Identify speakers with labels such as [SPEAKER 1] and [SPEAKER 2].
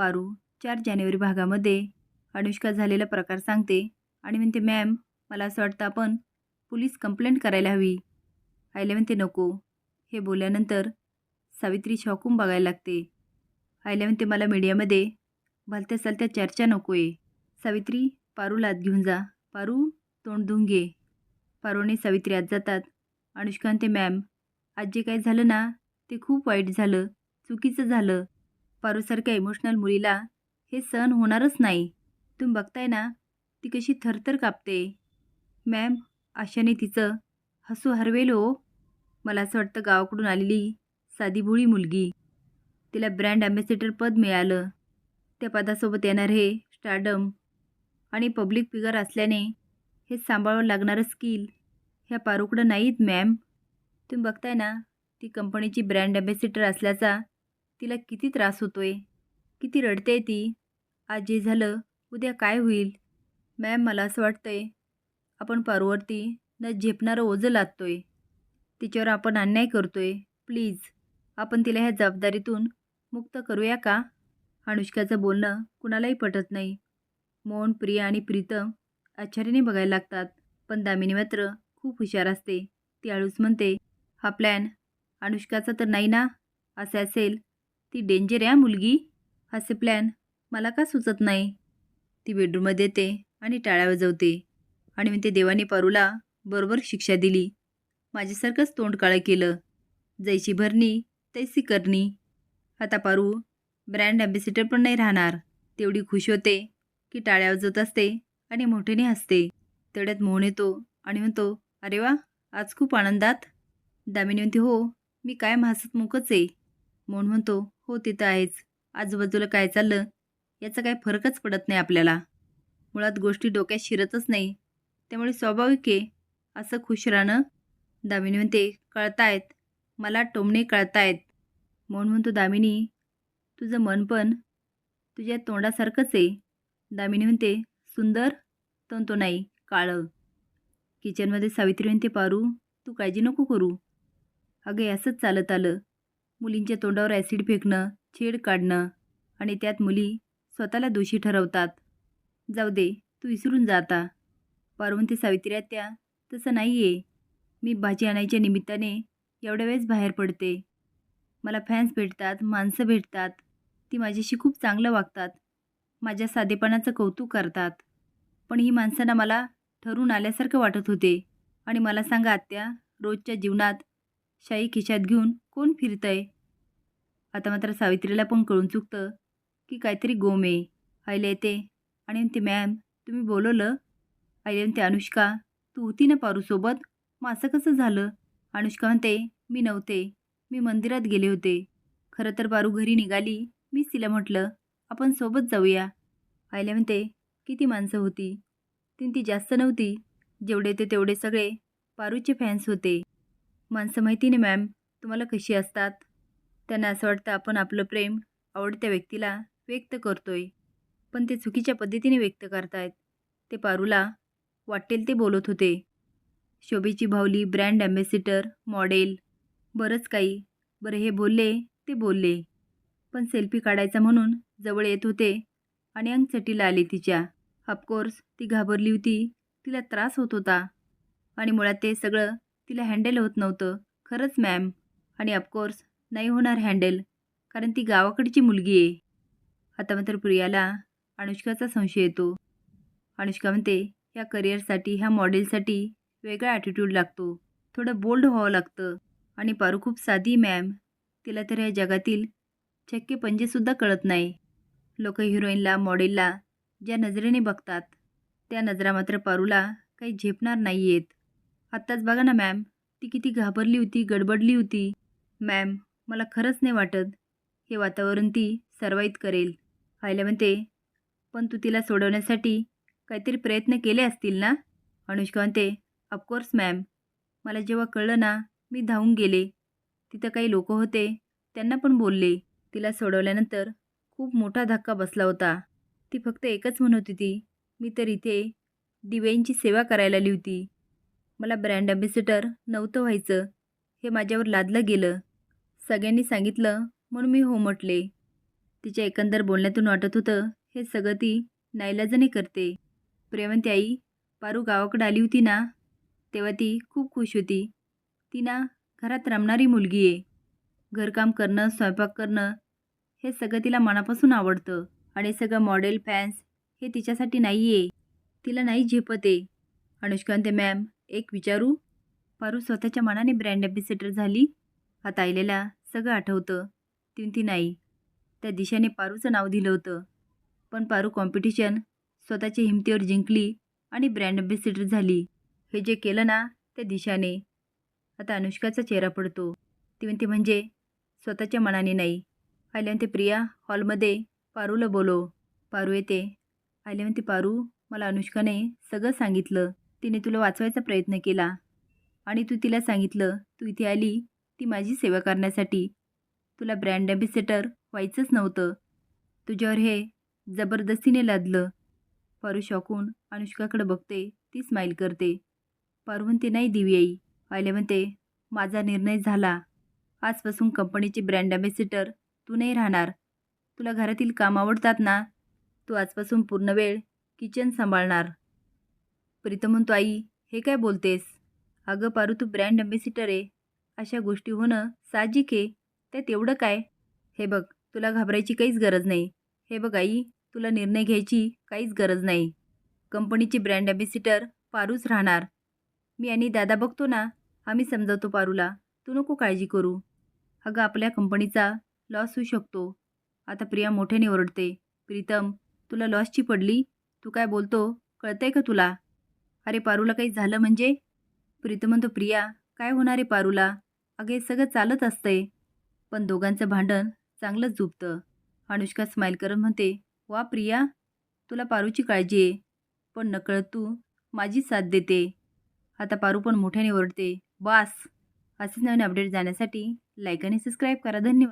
[SPEAKER 1] पारू. चार जानेवारी भागामध्ये. अनुष्का झालेला प्रकार सांगते. आणि म्हणते मॅम मला असं वाटतं आपण पोलीस कंप्लेंट करायला हवी. आईला म्हणते नको. हे बोलल्यानंतर सावित्री शॉकून बघायला लागते. आईला म्हणते मला मीडियामध्ये भलत्या सलत्या चर्चा नको आहे सावित्री पारूला आत घेऊन जा. पारू तोंड धुवून घे. पारूने सावित्री आत जातात. अनुष्का म्हणते मॅम आज जे काय झालं ना ते खूप वाईट झालं. चुकीचं झालं. पारूसारख्या इमोशनल मुलीला हे सहन होणारच नाही. तुम्ही बघताय ना ती कशी थरथर कापते. मॅम आशाने तिचं हसू हरवेल हो. मला असं वाटतं गावाकडून आलेली साधीभोळी मुलगी. तिला ब्रँड ॲम्बॅसेडर पद मिळालं. त्या पदासोबत येणार हे स्टार्डम आणि पब्लिक फिगर असल्याने हे सांभाळावं लागणारं स्किल ह्या पारूकडं नाहीत मॅम तुम्ही बघताय ना ती कंपनीची ब्रँड ॲम्बॅसेडर असल्याचा तिला किती त्रास होतोय? किती रडते ती? आज जे झालं उद्या काय होईल? मॅम मला असं वाटतंय आपण पारूवरती न झेपणारं ओझं लादतोय. तिच्यावर आपण अन्याय करतोय. प्लीज आपण तिला ह्या जबाबदारीतून मुक्त करूया का? अनुष्काचं बोलणं कुणालाही पटत नाही. मोहन प्रिया आणि प्रीतम आश्चर्याने बघायला लागतात पण दामिनी मात्र खूप हुशार असते. ती हळूच म्हणते हा प्लॅन अनुष्काचा तर नाही ना? असे असेल ती डेंजर आहे मुलगी. असे प्लॅन मला का सुचत नाही? ती बेडरूममध्ये येते आणि टाळ्या वाजवते. आणि म्हणते देवाने पारूला बरोबर शिक्षा दिली. माझ्यासारखंच तोंड काळं केलं. जैशी भरणी तैसी करणी. आता पारू ब्रँड ॲम्बेसिडर पण नाही राहणार. तेवढी खुश होते की टाळ्या वाजवत असते आणि मोठेने हसते. तेवढ्यात मोहन येतो आणि म्हणतो अरे वा आज खूप आनंदात. दामिनी म्हणते हो मी काय हसत मुकच आहे. मोहन म्हणतो हो तिथं आहेच. आजूबाजूला काय चाललं? याचा काही फरकच पडत नाही आपल्याला. मुळात गोष्टी डोक्यात शिरतच नाही. त्यामुळे स्वाभाविक आहे. असं खुश राहणं. दामिनी म्हणते कळतायत. मला टोमणे कळतायत. मोहन म्हणतो दामिनी तुझं मन पण तुझ्या तोंडासारखंच आहे. दामिनी म्हणते सुंदर तर तो नाही काळं. किचनमध्ये सावित्री म्हणते पारू तू काळजी नको करू. अगे असंच चालत आलं. मुलींच्या तोंडावर ॲसिड फेकणं छेड काढणं आणि त्यात मुली स्वतःला दोषी ठरवतात. जाऊ दे तू विसरून जाता पार्वती सावित्री आत्या तसं नाही आहे मी भाजी आणायच्या निमित्ताने एवढ्या वेळेस बाहेर पडते. मला फॅन्स भेटतात माणसं भेटतात. ती माझ्याशी खूप चांगलं वागतात. माझ्या साधेपणाचं कौतुक करतात. पण ही माणसांना मला ठरून आल्यासारखं वाटत होते. आणि मला सांगा आत्या रोजच्या जीवनात शाई खिशात घेऊन कोण फिरतंय? आता मात्र सावित्रीला पण कळून चुकतं की काहीतरी गोम आहे. आईला येते. आणि म्हणते मॅम तुम्ही बोलवलं? आयले म्हणते अनुष्का तू होती ना पारूसोबत? मग असं कसं झालं? अनुष्का म्हणते मी नव्हते. मी मंदिरात गेले होते. खरं तर पारू घरी निघाली. मीच तिला म्हटलं आपण सोबत जाऊया. आईला म्हणते किती माणसं होती. तीन ती जास्त नव्हती. जेवढे ते तेवढे सगळे पारूचे फॅन्स होते. माणसं माहिती नाही मॅम तुम्हाला कशी असतात? त्यांना असं वाटतं आपण आपलं प्रेम आवडत्या व्यक्तीला व्यक्त करतोय. पण ते चुकीच्या पद्धतीने व्यक्त करतायत. ते पारूला वाटेल ते बोलत होते. शोभेची भावली ब्रँड ॲम्बॅसिडर मॉडेल बरंच काही. बरं हे बोलले ते बोलले. पण सेल्फी काढायचा म्हणून जवळ येत होते आणि अंगचटीला आले तिच्या. ऑफकोर्स ती घाबरली होती. तिला त्रास होत होता. आणि मुळात ते सगळं तिला हँडल होत नव्हतं. खरंच मॅम आणि ऑफकोर्स नाही होणार हँडल कारण ती गावाकडची मुलगी आहे. आता मात्र प्रियाला अनुष्काचा संशय येतो. अनुष्का म्हणते ह्या करिअरसाठी ह्या मॉडेलसाठी वेगळा ॲटिट्यूड लागतो. थोडं बोल्ड व्हावं लागतं. आणि पारू खूप साधी मॅम तिला तर या जगातील चक्के पंजेसुद्धा कळत नाही. लोक हिरोईनला मॉडेलला ज्या नजरेने बघतात त्या नजरा मात्र पारूला काही झेपणार नाही आहेत आत्ताच बघा ना मॅम. ती किती घाबरली होती गडबडली होती. मॅम मला खरंच नाही वाटत. हे वातावरण ती सर्वाईत करेल. आईला म्हणते पण तू तिला सोडवण्यासाठी काहीतरी प्रयत्न केले असतील ना? अनुष्का म्हणते ऑफकोर्स मॅम मला जेव्हा कळलं ना मी धावून गेले. तिथं काही लोक होते त्यांना पण बोलले. तिला सोडवल्यानंतर खूप मोठा धक्का बसला होता. ती फक्त एकच म्हणत होती मी तर इथे दिव्यांची सेवा करायला आली होती. मला ब्रँड ॲम्बॅसिडर नव्हतं व्हायचं. हे माझ्यावर लादलं गेलं. सगळ्यांनी सांगितलं म्हणून मी हो म्हटले तिच्या एकंदर बोलण्यातून वाटत होतं हे सगळं ती नाईलाजाने करते. प्रेमंती आई पारू गावाकडे आली होती ना? तेव्हा ती खूप खुश होती. ती ना घरात रमणारी मुलगी आहे. घरकाम करणं स्वयंपाक करणं हे सगळं तिला मनापासून आवडतं. आणि सगळं मॉडेल फॅन्स हे तिच्यासाठी नाही आहे तिला नाही झेपत आहे. अनुष्कांते मॅम एक विचारू? पारू स्वतःच्या मनाने ब्रँड ॲम्बेसेडर झाली. आता आईलेला सगळं आठवतं. ती नाही. त्या दिशाने पारूचं नाव दिलं होतं. पण पारू कॉम्पिटिशन स्वतःच्या हिमतीवर जिंकली आणि ब्रँड ॲम्बेसेडर झाली. हे जे केलं ना त्या दिशाने. आता अनुष्काचा चेहरा पडतो. ती म्हणते म्हणजे स्वतःच्या मनाने नाही. आल्या म्हणते प्रिया हॉलमध्ये पारूला बोलो. पारू येते. आल्या म्हणते पारू मला अनुष्काने सगळं सांगितलं. तिने तुला वाचवायचा प्रयत्न केला. आणि तू तिला सांगितलं तू इथे आली ती माझी सेवा करण्यासाठी. तुला ब्रँड ॲम्बेसेटर व्हायचंच नव्हतं. तुझ्यावर हे जबरदस्तीने लादलं. पारू शॉकून अनुष्काकडे बघते ती स्माईल करते. पारू म्हणते नाही दिवी आई. आयले म्हणते माझा निर्णय झाला. आजपासून कंपनीची ब्रँड ॲम्बेसेटर तू नाही राहणार. तुला घरातील काम आवडतात ना? तू आजपासून पूर्ण वेळ किचन सांभाळणार. प्रीतम म्हणतो आई हे काय बोलतेस? अगं पारू तू ब्रँड अम्बेसिटर आहे. अशा गोष्टी होणं साहजिक आहे. त्यात तेवढं काय? हे बघ तुला घाबरायची काहीच गरज नाही. हे बघ आई तुला निर्णय घ्यायची काहीच गरज नाही. कंपनीची ब्रँड अम्बेसिटर पारूच राहणार. मी आणि दादा बघतो ना आम्ही समजावतो पारूला. तू नको काळजी करू. अगं आपल्या कंपनीचा लॉस होऊ शकतो. आता प्रिया मोठ्याने ओरडते. प्रीतम तुला लॉसची पडली? तू काय बोलतो? कळतंय का तुला? अरे पारूला काही झालं म्हणजे? प्रीतम म्हणतो प्रिया काय होणार आहे पारूला? अगे सगळं चालत असतंय. पण दोघांचं भांडण चांगलंच झुपतं. अनुष्का स्माईल करत म्हणते वा प्रिया तुला पारूची काळजी आहे. पण नकळत तू माझी साथ देते. आता पारू पण मोठ्याने ओरडते बास. असेच नवीन अपडेट जाण्यासाठी लाईक आणि सबस्क्राईब करा. धन्यवाद.